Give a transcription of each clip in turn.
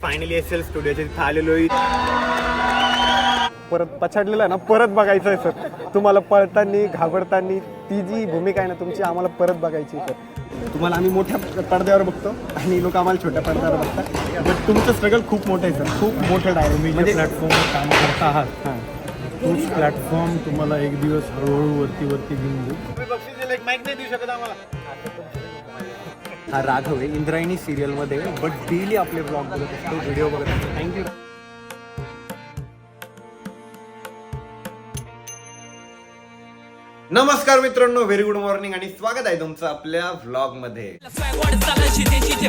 Finally S L स्टुडिओच्या तिथं आलेलो. परत पछाडलेलं आहे ना परत बघायचं आहे सर तुम्हाला पळताना घाबरताना ती जी भूमिका आहे ना तुमची आम्हाला परत बघायची आहे सर तुम्हाला आम्ही मोठ्या पडद्यावर बघतो आणि लोक आम्हाला छोट्या पडद्यावर बघतात. बट तुमचं स्ट्रगल खूप मोठं आहे सर खूप मोठं डायरेक्ट म्हणजे प्लॅटफॉर्मवर काम करत आहात. हां. तोच प्लॅटफॉर्म तुम्हाला एक दिवस हळूहळू वरती वरती घेऊन देऊ माईक नाही देऊ शकत आम्हाला. हा राघव आहे. इंद्रायणी सिरियलमध्ये बट डेली आपले ब्लॉग बघत असतो व्हिडिओ बघत असतो. थँक्यू नमस्कार मित्रांनो व्हेरी गुड मॉर्निंग आणि स्वागत आहे तुमचं आपल्या व्लॉगमध्ये ते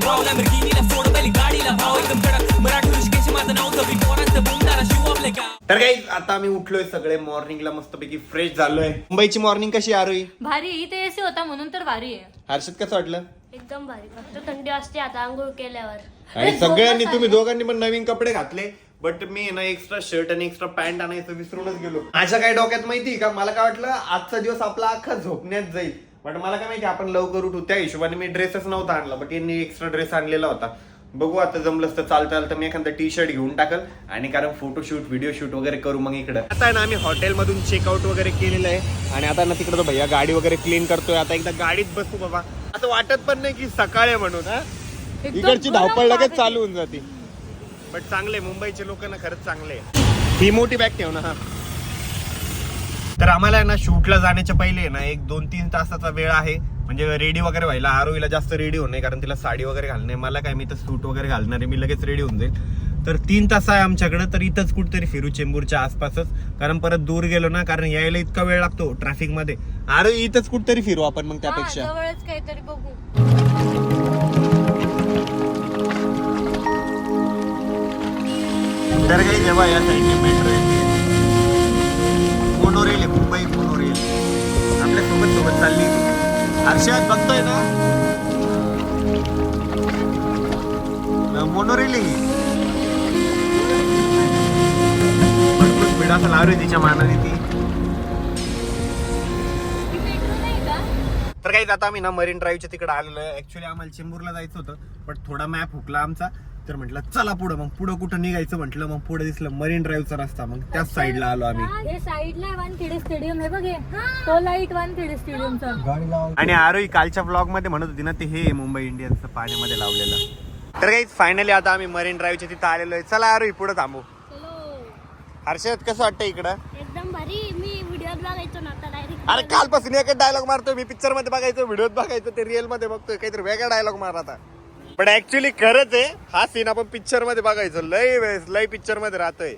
तर काही आता आम्ही उठलोय सगळे. मॉर्निंगला मस्तपैकी फ्रेश झालोय. मुंबईची मॉर्निंग कशी आरोही भारी. इथे एसी होता म्हणून तर भारी आहे. हर्षद कसं वाटलं? एकदम भारी. फक्त थंडी असते आता आंघोळ केल्यावर. आणि सगळ्यांनी तुम्ही दोघांनी पण नवीन कपडे घातले बट मी ना एक्स्ट्रा शर्ट आणि एक्स्ट्रा पॅन्ट आणायचं विसरूनच गेलो. माझ्या काय डोक्यात माहिती का? मला काय वाटलं आजचा दिवस आपला अख्खा झोपण्यात जाईल. बट मला काय माहिती आपण लवकर उठू. त्या हिशोबाने मी ड्रेसच नव्हता आणला बट यांनी एक्स्ट्रा ड्रेस आणलेला होता. बघू आता जमलंच तर चालतं चालतं मी एखादा टी शर्ट घेऊन टाकल आणि कारण फोटोशूट व्हिडिओ शूट वगैरे करू मग इकडं. आता आहे ना आम्ही हॉटेलमधून चेकआउट वगैरे केलेलं आहे. आणि आता ना तिकडं तो भैया गाडी वगैरे क्लीन करतोय. आता एकदा गाडीत बसू बाबा. असं वाटत पण नाही की सकाळ आहे म्हणून हा? इकडची धावपळ लगेच चालू होऊन जाते. बट चांगले मुंबईचे लोक ना खरंच चांगले. ही मोठी बॅग ठेव ना हा. तर आम्हाला ना शूटला जाण्याच्या पहिले आहे ना एक दोन तीन तासाचा वेळ आहे. म्हणजे रेडी वगैरे व्हायला. आरोहीला जास्त रेडी होणे कारण तिला साडी वगैरे घालणे मला काय मी तर सूट वगैरे घालणार आहे. मी लगेच रेडी होऊन जाईल. तर तीन तास आहे आमच्याकडे तर इथंच कुठेतरी फिरू चेंबूरच्या आसपासच. कारण परत दूर गेलो ना कारण यायला इतका वेळ लागतो ट्रॅफिकमध्ये. अरे इथंच कुठेतरी फिरू आपण मग त्यापेक्षा. जवळच काहीतरी बघू. तर काही जेव्हा या साईडने मेट्रो मोनोरेल आहे मुंबई मोनोरेल आपल्यासोबत सोबत चालली. हर्षद बघतोय ना? मोनोरेल आहे ही. भरपूर स्पीड असं लावली तिच्या मानाने ती. तर काही आता आम्ही ना मरीन ड्राईव्हच्या तिकडे आलेलो आहे. ऍक्च्युली आम्हाला चेंबूरला जायचं होतं पण थोडा मॅप हुकला आमचा. तर म्हटलं चला पुढं मग. पुढं कुठं निघायचं म्हटलं मग पुढे दिसलं मरीन ड्राईव्हचा रस्ता. मग त्याच साईडला आलो आम्ही. हे साईडला वानखेडे स्टेडियम आहे बघ हे. तो लाइट वानखेडे स्टेडियमचा गाडी लावा. आणि आरोही कालच्या ब्लॉगमध्ये म्हणत होती ना ते हे मुंबई इंडियन्सचं पाण्यामध्ये लावलेलं. तर काही फायनली आता आम्ही मरीन ड्राईव्हच्या तिथं आलेलो आहे. चला आरोही पुढे थांबू. हर्षद कसं वाटतं इकडं? एकदम भारी. बघायचो ना आता डायरेक्ट अरे कालपासून एकच डायलॉग मारतोय मी पिक्चरमध्ये बघायचो व्हिडिओत बघायचो ते रिअलमध्ये बघतोय काहीतरी वेगळा डायलॉग मार आता. पण ऍक्च्युली खरंच आहे हा सीन आपण पिक्चरमध्ये बघायचो लय वेळेस लय पिक्चरमध्ये राहतोय.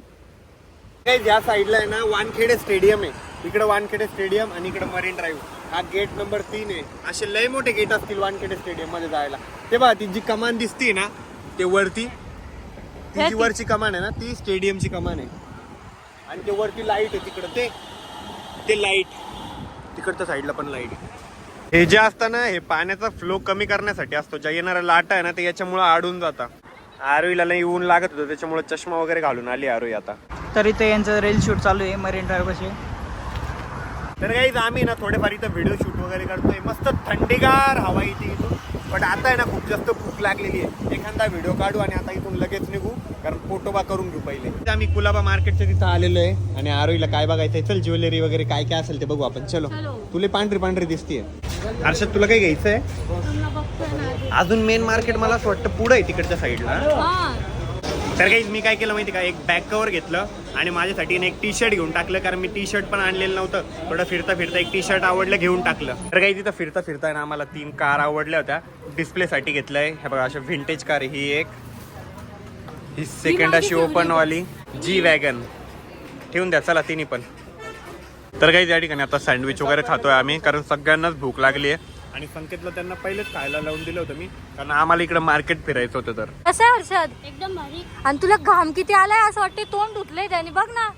काही या साईडला आहे ना वानखेडे स्टेडियम आहे. इकडे वानखेडे स्टेडियम आणि इकडे मरीन ड्राईव्ह हा गेट नंबर तीन आहे. असे लय मोठे गेट असतील वानखेडे स्टेडियममध्ये जायला. ते बघा ती जी कमान दिसते ना ते वरती ती जी वरची कमान आहे ना ती स्टेडियमची कमान आहे. आणि ते वरती लाइट आहे तिकडं ते. ते लाइट तिकडच्या साईडला पण लाइट हे जे असतं ना हे पाण्याचा फ्लो कमी करण्यासाठी असतो. ज्या येणारा लाटा आहे ना ते याच्यामुळे आडून जाता. आरोईला लई ऊन लागत होतं त्याच्यामुळे चष्मा वगैरे घालून आली आरोई आता. तर इथे यांचं रील शूट चालू आहे मरीन ड्राईव्ह कसे तर काही आम्ही ना थोडेफार इथं व्हिडिओ शूट वगैरे करतोय. मस्त थंडीगार हवा इथे इथून. पण आता आहे ना खूप जास्त भूक लागलेली आहे. एखादा व्हिडिओ काढू आणि आता इथून लगेच निघू कारण फोटोबा करून घेऊ पहिले. आम्ही कुलाबा मार्केटच्या तिथं आलेलो आहे आणि आरोईला काय बघायचंय चल ज्वेलरी वगैरे काय काय असेल ते बघू आपण. चलो. तुला पांढरी पांढरी दिसतीये. हर्षद तुला काही घ्यायचंय? अजून मेन मार्केट मला असं वाटतं पुढं आहे तिकडच्या साईडला तर काही मी काय केलं माहिती का? एक बॅक कवर घेतलं आणि माझ्यासाठी एक टी शर्ट घेऊन टाकलं. कारण मी टी शर्ट पण आणलेलं नव्हतं. थोडं फिरता फिरता एक टी शर्ट आवडलं घेऊन टाकलं. तर काही तिथं फिरता फिरता आहे ना आम्हाला तीन कार आवडल्या होत्या. डिस्प्लेसाठी घेतलंय. हे बघा अशा व्हिंटेज कार आहे ही एक. ही सेकंड अशी ओपन वाली जी वॅगन ठेवून द्या चला तिन्ही पण. तर काही त्या ठिकाणी आता सँडविच वगैरे खातोय आम्ही कारण सगळ्यांनाच भूक लागली आहे आणि संकेतला त्यांना पहिलेच खायला लावून दिलं होतं मी. कारण आम्हाला इकडे मार्केट फिरायचं होतं तर. कसं आहे हर्षद? एकदम भारी. आणि तुला घाम किती आलाय असं वाटते तोंड धुतलंय त्याने. बघ ना.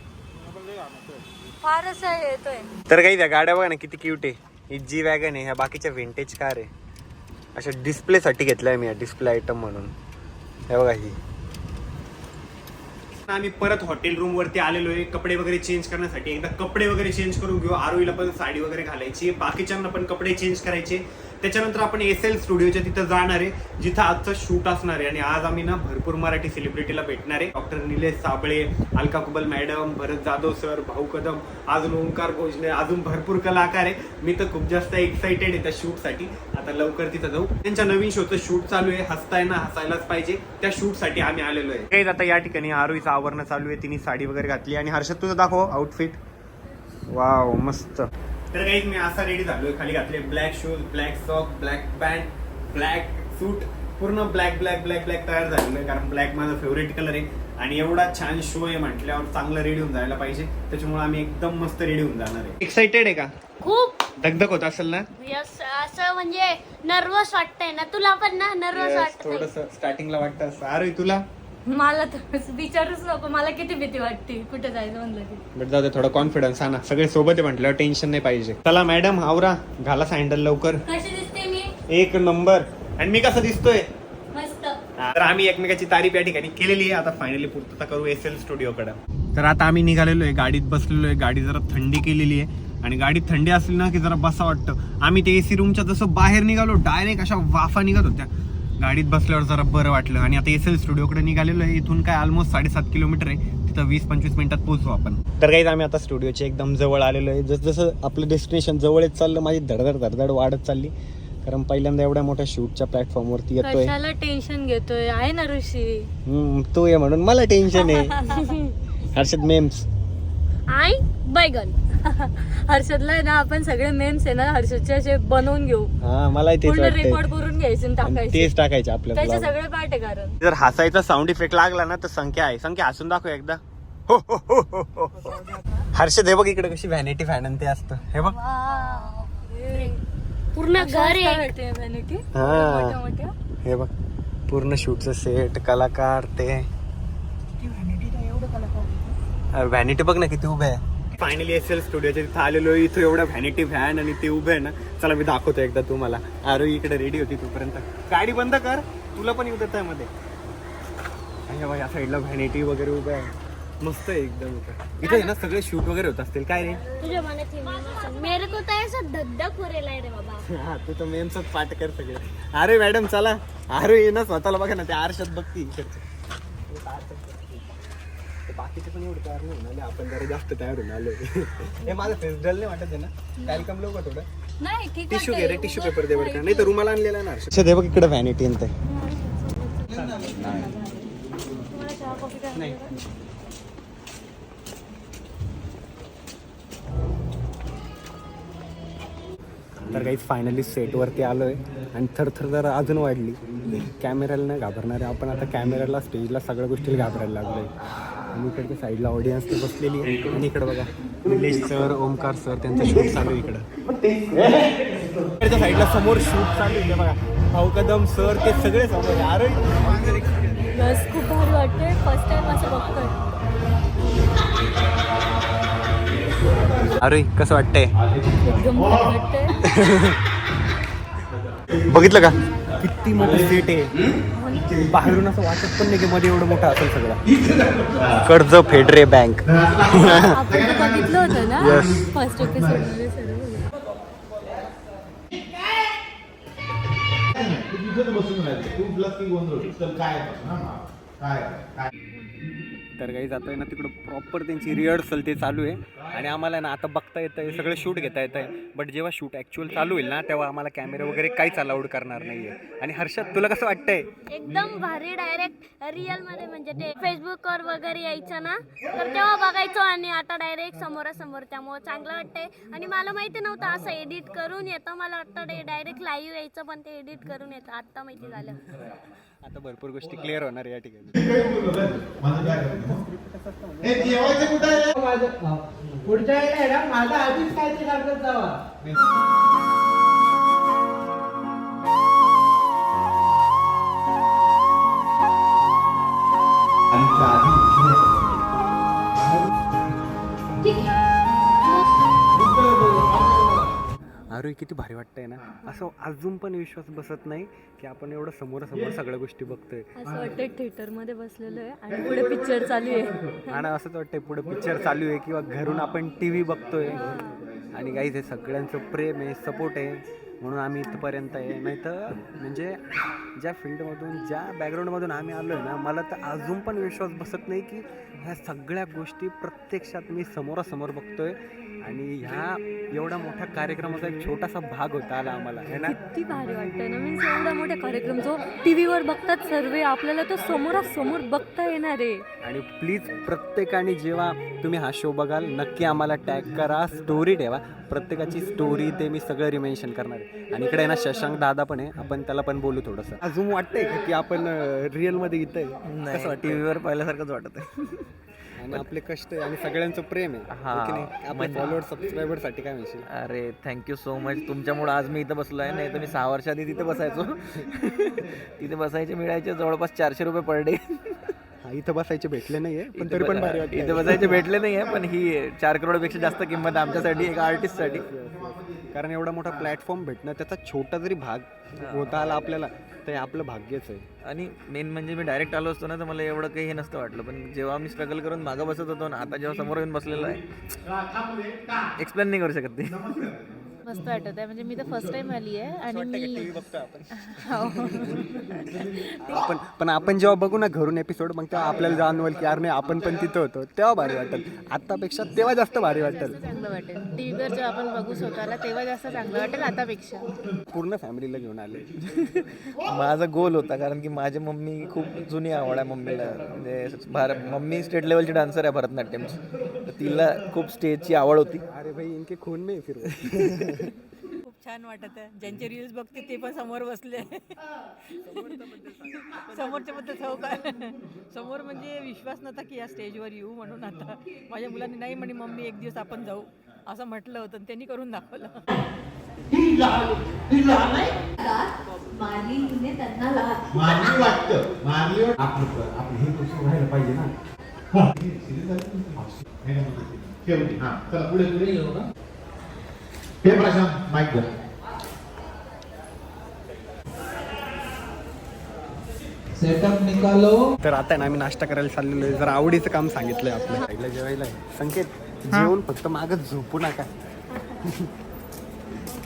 फार असं हे येतोय. तर काही त्या गाड्या बघा ना किती क्यूट आहे. ही जी वॅगन आहे ह्या बाकीच्या व्हिंटेज कार आहे. अशा डिस्प्लेसाठी घेतलाय मी डिस्प्ले आयटम म्हणून. हे बघा ही. आम्ही परत हॉटेल रूम वरती आलेलो आहे कपडे वगैरे चेंज करण्यासाठी. एकदा कपडे वगैरे चेंज करून घेऊ. आरोईला पण साडी वगैरे घालायची बाकीच्यांना पण कपडे चेंज करायचे. त्याच्यानंतर आपण एस एल स्टुडिओच्या तिथं जाणार आहे जिथं आजचं शूट असणार आहे. आणि आज आम्ही ना भरपूर मराठी सेलिब्रिटीला भेटणार आहे. Doctor Nilesh Sable Alka Kubal madam Bharat Jadhav sir Bhau Kadam अजून ओंकार भोजने अजून भरपूर कलाकार आहे. मी तर खूप जास्त एक्साइटेड आहे त्या शूटसाठी आता लवकर तिथं जाऊ. त्यांच्या नवीन शोचं शूट चालू आहे. हसताय ना हसायलाच पाहिजे. त्या शूटसाठी आम्ही आलेलो आहे. काही आता या ठिकाणी आरोहीचं आवरण चालू आहे. तिने साडी वगैरे घातली. आणि हर्षद तुझं दाखव आउटफिट वाव मस्त. तर काही मी असा रेडी झालोय. खाली घातले black shoes black sock black pant black suit पूर्ण ब्लॅक ब्लॅक ब्लॅक ब्लॅक तयार झालेलं आहे कारण ब्लॅक माझा फेवरेट कलर आहे. आणि एवढा छान शो आहे म्हटल्यावर चांगलं रेडी होऊन जायला पाहिजे. त्याच्यामुळे आम्ही एकदम मस्त रेडी होऊन जाणार आहे. एक्साइटेड आहे का? खूप. धगधग होत असेल ना? यस असं म्हणजे नर्वस वाटतंय ना तुला पण ना? नर्वस वाटतंय. थोडस स्टार्टिंगला वाटतं असं. अरे तुला? मला तर विचारूच नको मला किती भीती वाटते कुठे जायचं म्हणलं की बट जाऊ दे थोडा कॉन्फिडन्स हा ना सगळे सोबत आहे म्हटल्यावर टेन्शन नाही पाहिजे. चला मॅडम आवरा. घाला सँडल लवकर. कशी दिसते मी? एक नंबर आणि मी कसं दिसतोय? मस्त. तर आम्ही एकमेकाची तारीफ या ठिकाणी केलेली आहे. आता फायनली पूर्तता करू एस एल स्टुडिओकडे तर आता आम्ही निघालेलो आहे गाडीत बसलेलो आहे. गाडी जरा थंडी केलेली आहे. आणि गाडीत थंडी असली ना की जरा बसा वाटतं. आम्ही ते एसी रूमच्या जसं बाहेर निघालो डायरेक्ट अशा वाफा निघत होत्या. गाडीत बसल्यावर जरा बरं वाटलं. आणि आता एस एल स्टुडिओकडे निघालेलो आहे. इथून काय ऑलमोस्ट साडेसात किलोमीटर आहे. तिथं वीस पंचवीस मिनिटात पोहोचू आपण. तर काही आम्ही आता स्टुडिओच्या एकदम जवळ आलेलो आहे. जसं जसं आपलं डेस्टिनेशन जवळच चाललं माझी धडधड धडधड वाढत चालली. कारण पहिल्यांदा एवढ्या मोठ्या शूटच्या प्लॅटफॉर्मवरती येतोय. कशाला टेन्शन घेतोय? आहे ना ऋषी. हम्म, तू ये म्हणून. मला टेन्शन आहे. हर्षद मेम्स आई बैगन. हर्षदला आहे ना आपण सगळे मेम्स आहे ना हर्षदचे असे बनवून घेऊ. हा तेच पूर्ण रेकॉर्ड वाटतंय करून घ्यायचे आणि आणि टाकायचे. तेच टाकायचे आपल्या त्याचे vlog. सगळे पाठ आहे कारण. जर हसायचा साऊंड इफेक्ट लागला ना तर संख्या आहे. संख्या हसून दाखव एकदा. हो, हो, हो, हो, हो, हो. हर्षद हे बघ इकडे कशी व्हॅनिटी फॅन ते असतं. हे बघ. पूर्ण घर आहे व्हॅनिटी हा. मोठ्या मोठ्या. हे बघ. पूर्ण शूटचं सेट कलाकार ते. व्हॅनिटी बघ ना किती उभे आहे. फायनली एस एल स्टुडिओच्या तिथं आलेलो आहे. इथं एवढं व्हॅनिटी व्हॅन आणि ते उभे आहे ना. चला मी दाखवतो एकदा तुम्हाला. आरो इकडे रेडी होती तोपर्यंत. गाडी बंद कर. तुला पण येऊ देत मध्ये. आणि बघ या साईडला व्हॅनिटी वगैरे उभे आहे. मस्त आहे एकदम इथं. ना सगळे शूट वगैरे होत असतील. काय रे? तुझ्या मनात हे. मेरे को रेलाय रे बाबा. हा तू तर मेमचाच पाठ कर सगळे. अरे मॅडम चला. अरे ये ना स्वतःला बघा ना त्या आरशात बघती इकडचं. ते बाकीचे पण एवढे तयार नाही आले आपण जरा जास्त तयार होऊन आलो हे माझं फेस डल नाही वाटत आहे ना? त्याला कमलो का थोडं? नाही ठीक टिश्यू घे रे टिश्यू पेपर दे बरं का. नाही तर रुमाला आणलेला ना अच्छा दे बघ इकडे व्हॅनिटी ते. नाही. तर काही फायनली सेटवरती आलो आहे आणि थरथर जर अजून वाढली. कॅमेऱ्याला नाही घाबरणार आहे. आपण आता कॅमेऱ्याला स्टेजला सगळ्या गोष्टीला घाबरायला लागलो आहे आणि इकडच्या साईडला ऑडियन्स तर बसलेली आहे. आणि इकडं बघा निलेश सर ओमकार सर त्यांचं शूट चालू आहे इकडं. इकडच्या साईडला समोर शूट चालू आहे. बघा भाऊ कदम सर ते सगळे समोर आहे. अरे खूप भारी वाटतंय. फर्स्ट टाइम असं बघतोय. अरे कसं वाटतंय? बघितलं का? किती मोठं सेट आहे. बाहेरून असं वाटत पण नाही की मध्ये एवढं मोठं असेल सगळं. कर्ज फेडरे बँक. बघितलं होतं ना. फर्स्ट एपिसोड सर्व तर काही जातोय ना तिकडं प्रॉपर त्यांची रिहर्सल ते चालू आहे. आणि आम्हाला ना आता बघता येतं आहे सगळं शूट घेता येतं आहे बट जेव्हा शूट ॲक्च्युअल चालू होईल ना तेव्हा आम्हाला कॅमेरे वगैरे काहीच अलाउड करणार नाही आहे आणि हर्षद तुला कसं वाटतंय? एकदम भारी डायरेक्ट रिअलमध्ये म्हणजे ते फेसबुकवर वगैरे यायचं ना तर तेव्हा बघायचो आणि आता डायरेक्ट समोरासमोर त्यामुळे चांगलं वाटतंय. आणि मला माहिती नव्हतं असं एडिट करून येतं. मला वाटतं डायरेक्ट लाईव्ह यायचं पण ते एडिट करून येतं. आता माहिती झालं. आता भरपूर गोष्टी क्लिअर होणार या ठिकाणी. पुढच्या वेळेला माझा आधीच काय ते जावा. अरे किती भारी वाटतंय ना? असं अजून पण विश्वास बसत नाही की आपण एवढं समोरासमोर सगळ्या गोष्टी बघतोय. असं वाटतंय थिएटरमध्ये बसलेलो आहे आणि पुढे पिक्चर चालू आहे. आणि असंच वाटतंय पुढे पिक्चर चालू आहे किंवा घरून आपण टी व्ही बघतोय आणि काही ते सगळ्यांचं प्रेम आहे सपोर्ट आहे. म्हणून आम्ही इथपर्यंत आहे. नाही तर म्हणजे ज्या फील्डमधून ज्या बॅकग्राऊंडमधून आम्ही आलो आहे ना मला तर अजून पण विश्वास बसत नाही की ह्या सगळ्या गोष्टी प्रत्यक्षात मी समोरासमोर बघतोय. आणि ह्या एवढ्या मोठ्या कार्यक्रमाचा एक छोटासा भाग होता आला आम्हाला. है ना? किती भारी वाटतं ना? मीन्स एवढा मोठा कार्यक्रम जो टी व्हीवर बघतात सर्व आपल्याला तो समोरासमोर बघता येणार आहे. आणि प्लीज प्रत्येकाने जेव्हा तुम्ही हा शो बघाल नक्की आम्हाला टॅग करा स्टोरी ठेवा. प्रत्येकाची स्टोरी ते मी सगळं रिमेन्शन करणार आहे. आणि इकडे आहे ना शशांक दादा पण आहे. आपण त्याला पण बोलू थोडंसं. अजून वाटतंय का की आपण रिअलमध्ये इथं आहे? टी व्हीवर पाहिल्यासारखंच वाटत आहे आणि आपले कष्ट आणि सगळ्यांचं प्रेम आहे. हा, हो? आपल्या फॉलोअर सबस्क्रायबरसाठी काय म्हणशील? अरे थँक्यू सो मच तुमच्यामुळं आज मी इथं बसलो आहे नाही तर मी सहा वर्ष आधी तिथे बसायचो. तिथे बसायचे मिळायचे जवळपास चारशे रुपये पर डे हा इथं बसायचे भेटले नाहीये पण तरी पण इथे बसायचे भेटले नाही आहे पण ही चार करोडपेक्षा जास्त किंमत आमच्यासाठी एक आर्टिस्टसाठी कारण एवढा मोठा प्लॅटफॉर्म भेटणं त्याचा छोटा जरी भाग होता आला आपल्याला तर हे आपलं भाग्यच आहे. आणि मेन म्हणजे मी डायरेक्ट आलो असतो ना तर मला एवढं काही हे नसतं वाटलं. पण जेव्हा मी स्ट्रगल करून मागं बसत होतो ना आता जेव्हा समोर येऊन बसलेलो आहे एक्सप्लेन नाही करू शकत ते. मस्त वाटत आहे. म्हणजे मी तर फर्स्ट टाइम आली आहे आणि मी आपण? पण आपण जेव्हा बघू ना घरून एपिसोड मग तेव्हा आपल्याला जाणवल की यार नाही आपण पण तिथं होतो. तेव्हा भारी वाटेल आतापेक्षा तेव्हा जास्त भारी वाटेल चांगलं वाटेल. टी व्हीवर जेव्हा आपण बघू स्वतःला तेव्हा जास्त चांगलं वाटेल आतापेक्षा. पूर्ण फॅमिलीला घेऊन आले. माझा गोल होता कारण की माझी मम्मी खूप जुनी आवड आहे मम्मीला. म्हणजे भार मम्मी स्टेट लेवलची डान्सर आहे भरतनाट्यमची तर तिला खूप स्टेजची आवड होती. अरे भाई इनके खून में फिर खूप छान वाटत आहे. ज्यांचे रील्स बघते ते पण समोर बसले. समोरच्या बद्दल हो का? समोर म्हणजे विश्वास नव्हता की या स्टेजवर येऊ म्हणून आता. माझ्या मुलांनी नाही म्हणे मम्मी एक दिवस आपण जाऊ. असं म्हटलं होतं त्यांनी करून दाखवलं. पाहिजे ना. हा. पुढे पुढे हे प्रशांत माईक सेटअप निकालो. तर आता आहे ना आम्ही नाश्ता करायला चाललेलो आहे. जरा आवडीचं काम सांगितलंय आपल्या जेवायला आहे. संकेत जेवण फक्त मागच झोपू नका.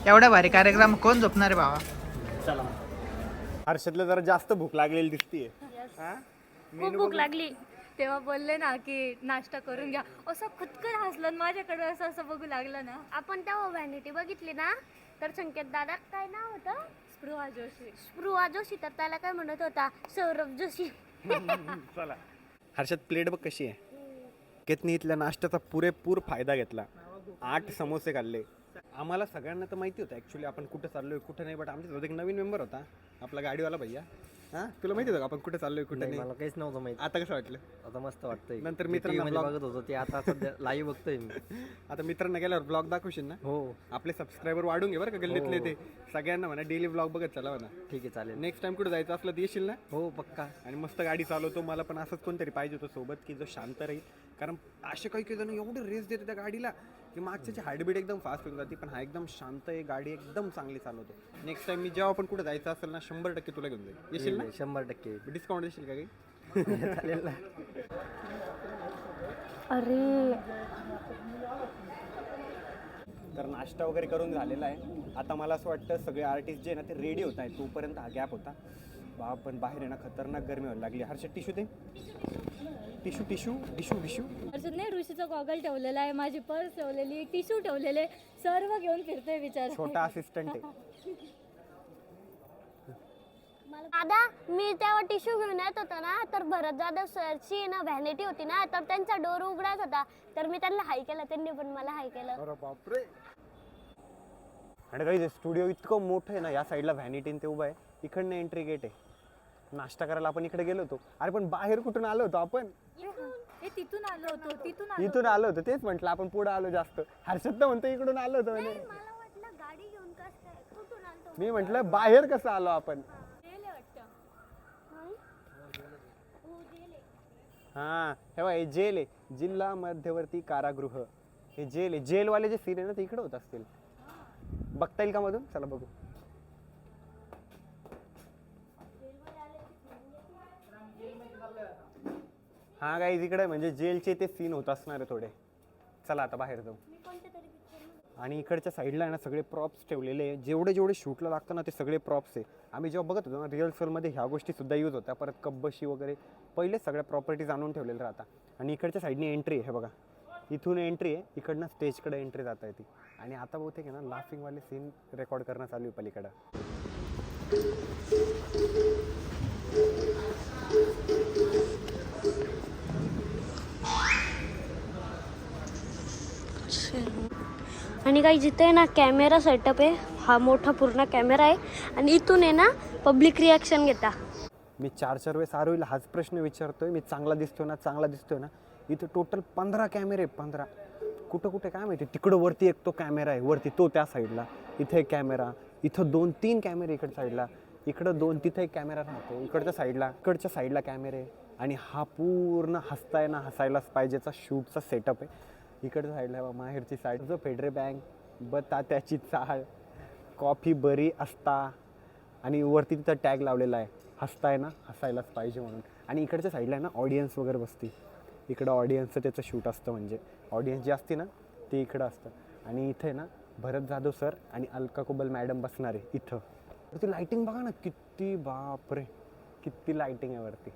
एवढा भारी कार्यक्रम कोण झोपणार आहे बाबा? चला हर्षदला जरा जास्त भूक लागलेली दिसतीये. खूप भूक लागली. तेव्हा बोलले ना की नाश्ता करून घ्या. असं खुदकन हसलं आणि माझ्याकडे असं असं बघू लागलं ना. आपण तेव्हा व्हॅनिटी बघितली ना? तर संकेत दादा काय नाव होतं? स्पृहा जोशी. स्पृहा जोशी तर त्याला काय म्हणत होता? सौरभ जोशी. चला. हर्षद प्लेट बघ कशी आहे. केतनी इथल्या नाश्त्याचा पुरेपूर फायदा घेतला. आठ समोसे खाल्ले. आम्हाला सगळ्यांना तर माहिती होतं ॲक्च्युली आपण कुठं चाललोय कुठं नाही बट आमच्यासोबत एक नवीन मेंबर होता. आपला गाडीवाला भैया. हां? तुला माहिती होतं का आपण कुठं चाललोय कुठं नाही मला काहीच नव्हतं माहिती. आता कसं वाटलं? आता मस्त वाटतंय. नंतर मित्रांना बघत होतो ते आता सध्या लाईव्ह बघतोय मी. आता मित्रांना गेल्यावर ब्लॉग दाखवशील ना? हो. आपले सबस्क्रायबर वाढून घे बरं का गल्लीतले ते. सगळ्यांना म्हणा डेली ब्लॉग बघत चला म्हणा. ठीक आहे चालेल. नेक्स्ट टाइम कुठं जायचं असलं तर येशील ना? हो पक्का. आणि मस्त गाडी चालवतो. मला पण असंच कोणतरी पाहिजे होतं सोबत की जो शांत राहील. कारण असे काही काही जण एवढे रेस देते त्या गाडीला. की मागच्याची हार्टबीट एकदम फास्ट होऊन जाते पण हा एकदम शांत आहे गाडी एकदम चांगली चालवतो नेक्स्ट टाइम मी जेव्हा पण कुठे जायचं असेल ना शंभर टक्के तुला घेऊन जाईल. येशील ना? शंभर टक्के. डिस्काउंट देशील का काही? चालेल ना. अरे. तर नाश्ता वगैरे करून झालेला आहे. आता मला असं वाटतं सगळे आर्टिस्ट जे आहे ना ते रेडी होत आहेत. तोपर्यंत हा गॅप होता. बा पण बाहेर ना खतरनाक गरमी व्हायला लागली. हर्षद टिशू दे. Tissue tissue tissue tissue Arjun नाही ऋषीचा गॉगल ठेवलेला आहे माझी पर्स ठेवलेली टिश्यू ठेवलेले सर्व घेऊन फिरतोय विचार. छोटा असिस्टंट आहे. दादा मी तेव्हा टिश्यू घेऊन येत होतो ना तर भरत जाधव सरची ना व्हॅनिटी होती ना तर त्यांचा डोर उघडाच होता. तर मी त्यांना हाय केलं त्यांनी पण मला हाय केलं. अरे बापरे. आणि काही स्टुडिओ इतकं मोठं आहे ना या साईडला व्हॅनिटीन ते उभं आहे. इकडनं एंट्री गेट आहे. नाश्ता करायला आपण इकडे गेलो होतो. अरे पण बाहेर कुठून आलो होतो आपण? हे तिथून आलो होतो तिथून आलो इथून आलो होतो. तेच म्हटलं आपण पुढे आलो जास्त. हर्षद तर म्हणतो इकडून आलो होतो म्हणे. मला वाटलं गाडी घेऊन कस काय कुठून आलतो मी म्हटलं बाहेर कसं आलो आपण? हा हे? बघ, हे जेल आहे. जिल्हा मध्यवर्ती कारागृह. हे जेल आहे. जेलवाले जे सीन आहे ना ते इकडे होत असतील. बघता येईल का मधून? चला बघू. हा काही इकडे म्हणजे जेलचे ते सीन होत असणार आहे थोडे. चला आता बाहेर जाऊ. आणि इकडच्या साईडला आहे ना सगळे प्रॉप्स ठेवलेले आहे. जेवढे जेवढे शूटला लागतं ना ते सगळे प्रॉप्स आहे. आम्ही जेव्हा बघत होतो ना रिअल सोलमध्ये ह्या गोष्टी सुद्धा यूज होत्या परत कब्बशी वगैरे पहिलेच सगळ्या प्रॉपर्टीज आणून ठेवलेल्या राहतात. आणि इकडच्या साईडने एंट्री आहे हे बघा. इथून एंट्री आहे इकडनं स्टेजकडे एंट्री जाता येते आणि आता बहुतेक आहे ना लाफिंगवाले सीन रेकॉर्ड करणं चालू आहे पलीकडं. आणि काही जिथे ना कॅमेरा सेटअप आहे. हा मोठा पूर्ण कॅमेरा आहे. आणि इथून आहे ना पब्लिक रिॲक्शन घेता. मी चार चार वेळेस आरोहीला हाच प्रश्न विचारतोय. मी चांगला दिसतोय ना चांगला दिसतोय ना इथं टोटल पंधरा कॅमेरे पंधरा. कुठं कुठे काय माहिती? तिकडं वरती एक तो कॅमेरा आहे. वरती तो त्या साईडला इथे एक कॅमेरा इथं दोन तीन कॅमेरे इकडच्या साईडला इकडं दोन तिथं एक कॅमेरा राहतो. इकडच्या साईडला इकडच्या साईडला कॅमेरे आणि हा पूर्ण हसताय ना हसायलाच पाहिजेचा शूटचा सेटअप आहे. इकडच्या साईडला बा माहेरची साईड जो फेडरे बँक ब तात्याची चाळ. कॉफी बरी असता. आणि वरती तिथं टॅग लावलेला आहे. हसताय ना? हसायलाच पाहिजे म्हणून. आणि इकडच्या साईडला आहे ना ऑडियन्स वगैरे बसते. इकडं ऑडियन्सचं त्याचं शूट असतं म्हणजे. ऑडियन्स जी असते ना ती इकडं असतं. आणि इथे आहे ना भरत जाधव सर आणि अलका कुबल मॅडम बसणार आहे इथं. ती लाईटिंग बघा ना किती बापरे. किती लाईटिंग आहे वरती.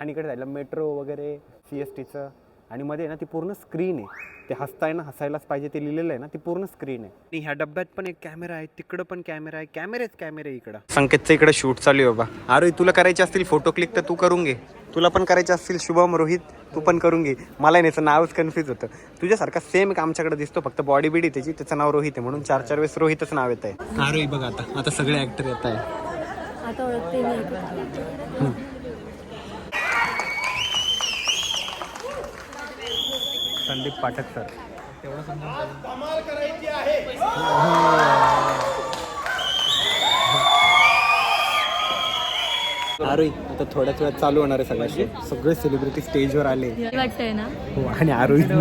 आणि इकडे जायला मेट्रो वगैरे सी एस टीचं आणि मध्ये आहे ना ती पूर्ण स्क्रीन आहे. ते हसताय ना हसायलाच पाहिजे ते लिहिलेलं आहे ना ती पूर्ण स्क्रीन आहे. आणि ह्या डब्यात पण एक कॅमेरा आहे तिकडं पण कॅमेरा आहे कॅमेरेच कॅमेरे इकडं. संकेतचं इकडे शूट चालू आहे बाबा. अरे तुला करायचे असतील फोटो क्लिक तर तू करून घे. तुला पण करायचे असतील शुभम रोहित तू पण करून घे. मला याचं नावच कन्फ्यूज होतं. तुझ्यासारखा सेम एक आमच्याकडे दिसतो फक्त बॉडी बिडी त्याची त्याचं नाव रोहित आहे म्हणून चार चार वेळेस रोहितच नाव येत आहे आरोही बघा आता. आता सगळे ऍक्टर येत आहे आता ओळखते मी संदीप पाठक सर. आरोही आता थोड्याच वेळात चालू होणार आहे सगळ्याशी. सगळे सेलिब्रिटी स्टेजवर आले. वाटतंय ना. हो आणि आरोहीच्या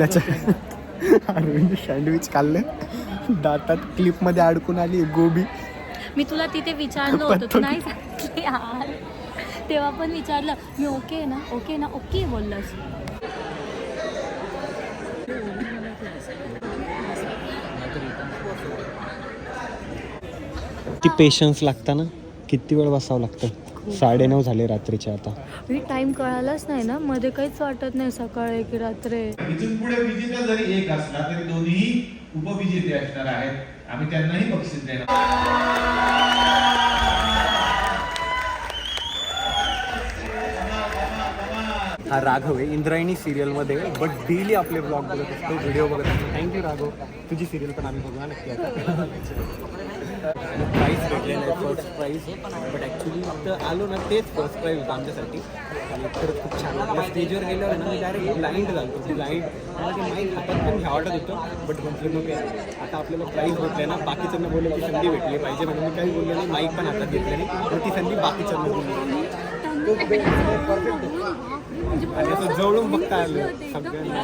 आरोहीने सँडविच खाल्ले. दातात क्लिपमध्ये अडकून आली गोबी. मी तुला तिथे विचारलं होतं. तू नाही सांगितली यार. तेव्हा पण विचारलं. मी ओके ना? ओके ना? ओके बोललंस. ती पेशन्स लागतं ना? किती वेळ बसावं लागतं? साडेनऊ झाले रात्रीचे आता. मी टाइम कळालाच नाही ना? मध्ये काहीच वाटत नाही सकाळी की रात्री. इथून पुढे विजेता जरी एक असला तरी दोन्ही उपविजेते असणार आहेत. आम्ही त्यांनाही बक्षीस देणार. हा राघव आहे. इंद्रायणी सिरियलमध्ये बट डेली आपले ब्लॉग बघत असतो व्हिडिओ बघत असतो. Thank you Raghav. तुझी सिरियल पण आम्ही बघूया नक्की. आता प्राईज भेटलेलं आहे फर्स्ट प्राईज बट ॲक्च्युली इथं आलो ना तेच फर्स्ट प्राईज होतं आमच्यासाठी. आणि खरंच खूप छान वाटलं स्टेजवर गेल्यावर ना मी डायरेक्ट ब्लाइंड झालो. ब्लाइंड मला ते माईक हातात पण घ्या वाटत होतं. बट म्हटलं नको आता आपल्याला प्राईज भेटले ना बाकीच्यांना बोलायची संधी भेटली पाहिजे. म्हणून मी काही बोललो नाही माईक पण हातात घेतलं नाही. तर ती संधी बाकीच्यांना बोलली आणि असं जवळून बघता आलं सगळ्यांना.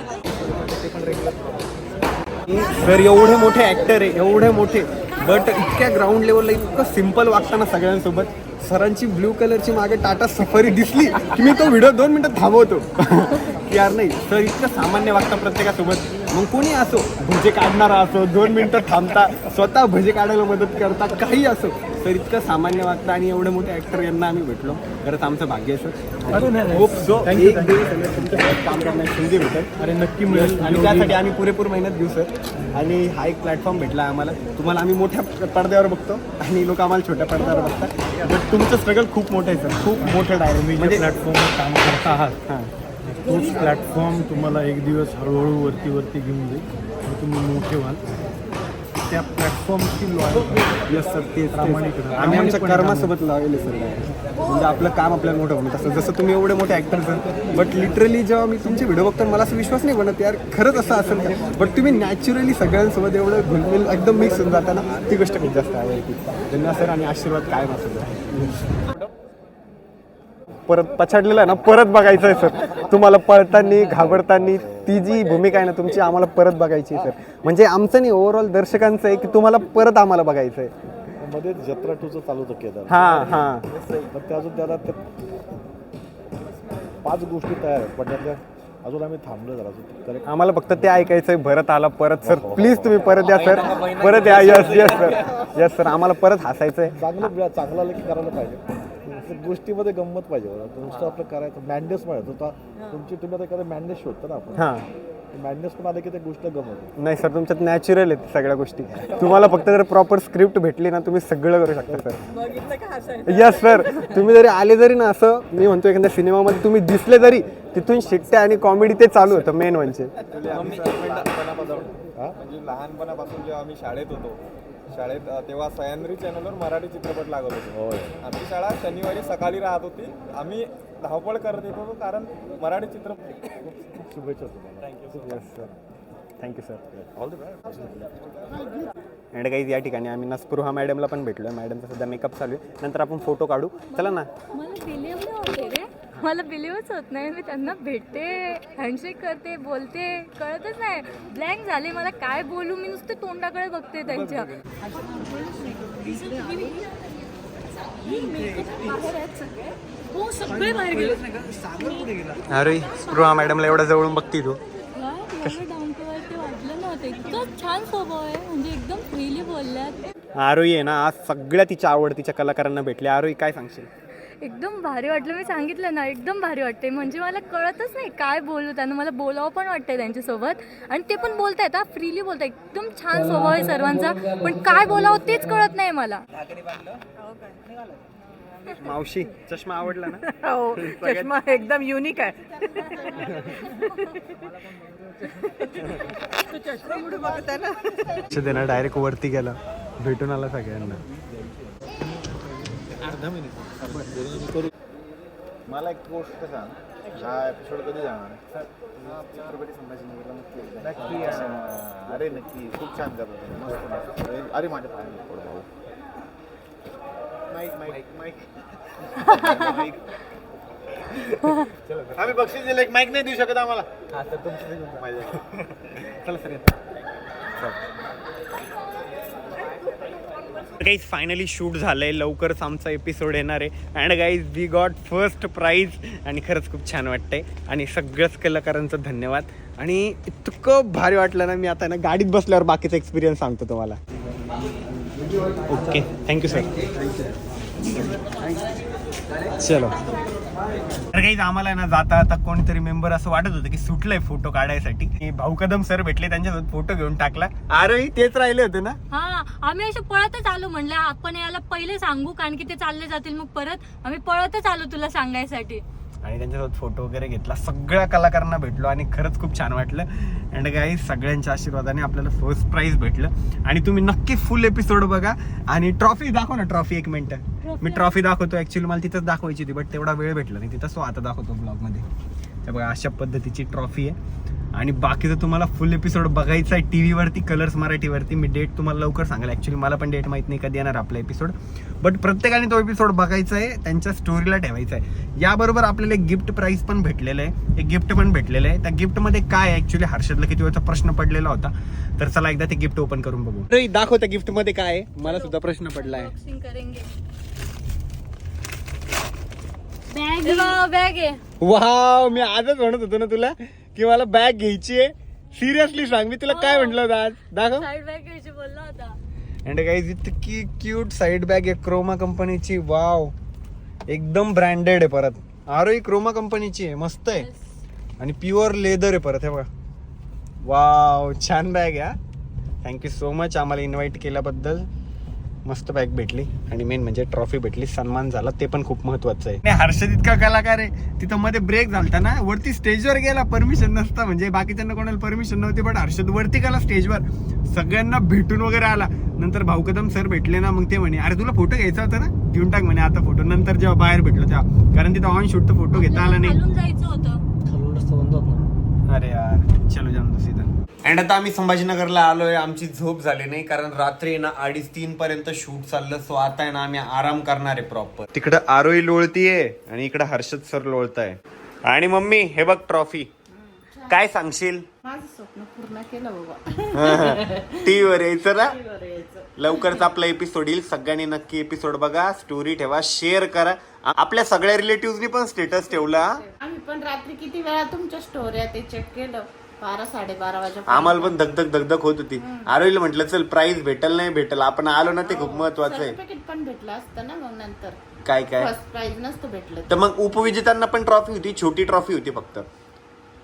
ते पण रेग्युलर सर एवढे मोठे ऍक्टर आहे एवढे मोठे. बट इतक्या ग्राउंड लेवलला इतकं सिंपल वागताना सगळ्यांसोबत. सरांची ब्ल्यू कलरची मागे टाटा सफारी दिसली की मी तो व्हिडिओ दोन मिनिटं थांबवतो. यार नाही सर इतकं सामान्य वागता प्रत्येकासोबत. मग कोणी असो भजे काढणारा असो दोन मिनिटं थांबता स्वतः भजे काढायला मदत करता काही असो. सर इतकं सामान्य वागता आणि एवढे मोठे ऍक्टर यांना आम्ही भेटलो. खरंच आमचं भाग्य आहे सर होप सो एक काम करण्याची संधी भेटेल. अरे नक्की मिळेल. आणि त्यासाठी आम्ही पुरेपूर मेहनत घेऊ सर आणि हा एक प्लॅटफॉर्म भेटला आम्हाला. तुम्हाला आम्ही मोठ्या पडद्यावर बघतो आणि लोक आम्हाला छोट्या पडद्यावर बघतात. बट तुमचं स्ट्रगल खूप मोठं आहे सर खूप मोठं डायरेक्ट म्हणजे प्लॅटफॉर्मवर काम करत आहात. हां. तोच प्लॅटफॉर्म तुम्हाला एक दिवस हळूहळू वरती वरती घेऊन जाईल. आणि तुम्ही मोठे व्हाल. त्या प्लॅटफॉर्मची लॉयल येस सर तेच प्रामाणिक. आम्ही आमच्या कर्मासोबत लावले सर म्हणजे आपलं काम आपल्याला मोठं बनत असतं जसं तुम्ही एवढे मोठे ॲक्टर सर बट लिटरली जेव्हा मी तुमचे व्हिडिओ बघतो मला असं विश्वास नाही बनत यार खरंच असं असेल का? बट तुम्ही नॅचरली सगळ्यांसोबत एवढं घुलमिल एकदम मिक्स होऊन जाताना ती गोष्ट खूप जास्त आवडते. धन्यवाद सर आणि आशीर्वाद कायम असेल परत पछाडलेलं आहे ना परत बघायचं आहे सर. तुम्हाला पळताना घाबरताना ती जी भूमिका आहे ना तुमची आम्हाला परत बघायची आहे सर. म्हणजे आमचं नाही ओव्हरऑल दर्शकांचं आहे की तुम्हाला परत आम्हाला बघायचं आहे मध्ये जत्रा टूचं चालू होतं केदार. हां हां. पण ते अजून त्याला ते पाच गोष्टी तयार आहेत पण त्यातल्या अजून आम्ही थांबलो जरा करेक्ट आम्हाला फक्त ते ऐकायचंय भरत आला परत सर. प्लीज तुम्ही परत या सर. परत या. Yes yes sir yes sir आम्हाला परत हसायचंय. चांगलं चांगला लेखी करायला पाहिजे. त्या गोष्टीमध्ये गंमत पाहिजे बघा. नुसतं आपलं करायचं. मॅन्डेस पाहिजे. होता तुमची तुम्ही आता एखादं मॅन्डेस शोधता ना आपण. हां. मॅन्डेस पण आले की त्या गोष्ट गमत. नाही सर तुमच्यात नॅचरल आहेत सगळ्या गोष्टी. तुम्हाला फक्त जर प्रॉपर स्क्रिप्ट भेटली ना तुम्ही सगळं करू शकता सर. बघितलं का असं? यस सर तुम्ही जरी आले जरी ना असं मी म्हणतो एखाद्या सिनेमामध्ये तुम्ही दिसले जरी तिथून शिट्ट्या आणि कॉमेडी ते चालू होतं मेन म्हणजे. म्हणजे लहानपणापासून जेव्हा आम्ही शाळेत होतो शाळेत तेव्हा सह्याद्री चॅनलवर मराठी चित्रपट लागत होते. आमची शाळा शनिवारी सकाळी राहत होती. आम्ही धावपळ करत येत होतो कारण मराठी चित्रपट शुभेच्छा तुम्हाला. Sir thank you sir all the best and काही या ठिकाणी आम्ही नस्पृहा मॅडमला पण भेटलो आहे मॅडमचा सध्या मेकअप चालू आहे. नंतर आपण फोटो काढू. चला ना. मला होते रे मला बिलीवच होत नाही मी त्यांना भेटते हँडशेक करते बोलते कळतच नाही. ब्लँक झाले मला काय बोलू? मी नुसते तोंडाकडे बघते त्यांच्या. हो सगळे बाहेर गेले अरे स्पृहा मॅडमला एवढा जवळून बघती तू. छान स्वभाव आहे म्हणजे एकदम फ्रीली बोलल्यात आरोही आहे ना आज सगळ्या तिच्या आवडतीच्या कलाकारांना भेटले आरोही काय सांगशील? एकदम भारी वाटलं. मी सांगितलं ना एकदम भारी वाटते म्हणजे मला कळतच नाही काय बोलू त्यांना. मला बोलावं पण वाटतंय त्यांच्यासोबत. आणि ते पण बोलतायत हा फ्रीली बोलताय एकदम छान स्वभाव आहे सर्वांचा. पण काय बोलावं तेच कळत नाही मला. मावशी चष्मा आवडला ना? हो चष्मा एकदम युनिक आहे. तो चष्मा कुठे बघत आहे ना लक्ष दे ना डायरेक्ट वरती गेला. भेटून आला सगळ्यांना. मला एक गोष्ट सांग. हा एपिसोड कधी जाणार? नक्की नक्की अरे नक्की. खूप छान मस्त अरे माझ्या भाऊ माईक माईक माईक. आम्ही बक्षीस दिलं. एक माईक नाही देऊ शकत आम्हाला. हा तर तुमचं चला सर गाईज फायनली शूट झालंय. लवकरच आमचा एपिसोड येणार आहे. And guys we got first prize आणि खरंच खूप छान वाटतंय. आणि सगळ्याच कलाकारांचं धन्यवाद. आणि इतकं भारी वाटलं ना मी आता ना गाडीत बसल्यावर बाकीचा एक्सपिरियन्स सांगतो तुम्हाला. ओके थँक्यू सर चलो. तर काही आम्हाला ना जाता आता कोणीतरी मेंबर असं वाटत होतं की सुटलंय फोटो काढायसाठी. भाऊ कदम सर भेटले त्यांच्यासोबत फोटो घेऊन टाकला. अरे तेच राहिले होते ना? हा आम्ही असे पळतच आलो म्हणलं आपण याला पहिले सांगू कारण की ते चालले जातील मग परत. आम्ही पळतच आलो तुला सांगायसाठी. आणि त्यांच्यासोबत फोटो वगैरे घेतला. सगळ्या कलाकारांना भेटलो आणि खरंच खूप छान वाटलं. अँड काही सगळ्यांच्या आशीर्वादाने आपल्याला फर्स्ट प्राईज भेटलं. आणि तुम्ही नक्की फुल एपिसोड बघा. आणि ट्रॉफी दाखव ना ट्रॉफी एक मिनिट मी ट्रॉफी दाखवतो. ऍक्च्युली मला तिथंच दाखवायची होती बट तेवढा वेळ भेटला नाही. तिथं सो आता दाखवतो ब्लॉगमध्ये. तर बघा अशा पद्धतीची ट्रॉफी आहे. आणि बाकीचं तुम्हाला फुल एपिसोड बघायचा आहे टी व्हीवरती कलर्स मराठीवरती. मी डेट तुम्हाला लवकर सांगेल ॲक्च्युली मला पण डेट माहीत नाही कधी येणार आपला एपिसोड बट प्रत्येकाने तो एपिसोड बघायचा आहे त्यांच्या स्टोरीला ठेवायचा आहे. याबरोबर आपल्याला एक गिफ्ट प्राईज पण भेटलेलं आहे. एक गिफ्ट पण भेटलेलं आहे. त्या गिफ्टमध्ये काय आहे? ॲक्च्युली हर्षदला किती वेळचा प्रश्न पडलेला होता. तर चला एकदा ते गिफ्ट ओपन करून बघू. दाखव त्या गिफ्टमध्ये काय आहे. मला सुद्धा प्रश्न पडला आहे बॅग बॅग आहे. वाव मी आजच म्हणत होतो ना तुला की मला बॅग घ्यायची आहे. सिरियसली सांग मी तुला काय म्हटलं होतं आज? दाखव. साईड बॅग घ्यायची बोलला होता. अँड गाईज इतकी क्यूट साईड बॅग आहे क्रोमा कंपनीची वाव एकदम ब्रँडेड आहे परत. आरो ही क्रोमा कंपनीची आहे. मस्त आहे. आणि प्युअर लेदर आहे परत हे बघा. वाव छान बॅग आहे थँक्यू सो मच आम्हाला इन्व्हाइट केल्याबद्दल. मस्त बॅग भेटली आणि मेन म्हणजे ट्रॉफी भेटली. सन्मान झाला ते पण खूप महत्वाचं आहे. नाही हर्षद इतका कलाकार आहे तिथं मध्ये ब्रेक झालता ना वरती स्टेजवर गेला परमिशन नसता म्हणजे बाकीच्यांना कोणाला परमिशन नव्हती बट हर्षद वरती गेला स्टेजवर सगळ्यांना भेटून वगैरे आला. नंतर भाऊ कदम सर भेटले ना मग ते म्हणे अरे तुला फोटो घ्यायचा होता ना? घेऊन टाक म्हणे आता फोटो नंतर जेव्हा बाहेर भेटलो तेव्हा. कारण तिथं ऑन शूट तर फोटो घेता आला नाही. खालून जायचं होतं. अरे यार चलो जाऊन सीधा अँड आता आम्ही संभाजीनगरला आलोय. आमची झोप झाली नाही कारण रात्री ना अडीच तीन पर्यंत शूट चाललं. सो आता आहे ना आम्ही आराम करणार आहे प्रॉपर तिकडं आरोही लोळतीये आणि इकडं हर्षद सर लोळताय. आणि मम्मी हे बघ ट्रॉफी. काय सांगशील? स्वप्न पूर्ण केलं बाबा. टीव्ही वर यायचं ना? लवकरच आपला एपिसोड येईल. सगळ्यांनी नक्की एपिसोड बघा स्टोरी ठेवा शेअर करा. आपल्या सगळ्या रिलेटिव्हनी पण स्टेटस ठेवला आम्ही पण रात्री किती वेळा तुमच्या स्टोऱ्या ते चेक केलं. बारा साडेबारा वाजे आम्हाला पण धगधग धगधग होत होती. आरोहीला म्हटलं चल प्राइस भेटल नाही भेटल आपण आलो ना ते खूप महत्वाचं आहे. सर्टिफिकेट पण भेटलं असतं ना मग नंतर. काय काय? फर्स्ट प्राइज नसतं भेटलं. तर मग उपविजेत्यांना पण ट्रॉफी होती छोटी ट्रॉफी होती फक्त.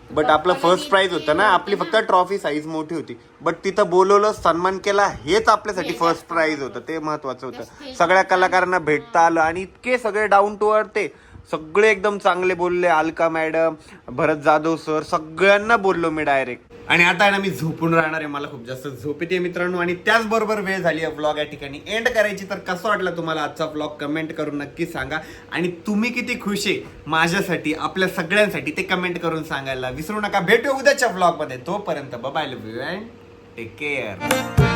बट आपलं फर्स्ट प्राइज होतं ना आपली फक्त ट्रॉफी साईज मोठी होती. बट तिथं बोलवलं सन्मान केला हेच आपल्यासाठी फर्स्ट प्राइज होतं. ते महत्वाचं होतं. सगळ्या कलाकारांना भेटता आलं आणि इतके सगळे डाऊन टू अर्थ ते. सगळे एकदम चांगले बोलले अलका मॅडम भरत जाधव सर सगळ्यांना बोललो मी डायरेक्ट आणि आता आहे ना मी झोपून राहणार आहे मला खूप जास्त झोप येते मित्रांनो. आणि त्याचबरोबर वेळ झाली आहे ब्लॉग या ठिकाणी. एंड करायची तर कसं वाटलं तुम्हाला आजचा ब्लॉग कमेंट करून नक्की सांगा. आणि तुम्ही किती खुश आहे माझ्यासाठी आपल्या सगळ्यांसाठी ते कमेंट करून सांगायला विसरू नका. भेटू उद्याच्या ब्लॉगमध्ये तोपर्यंत bye love you and take care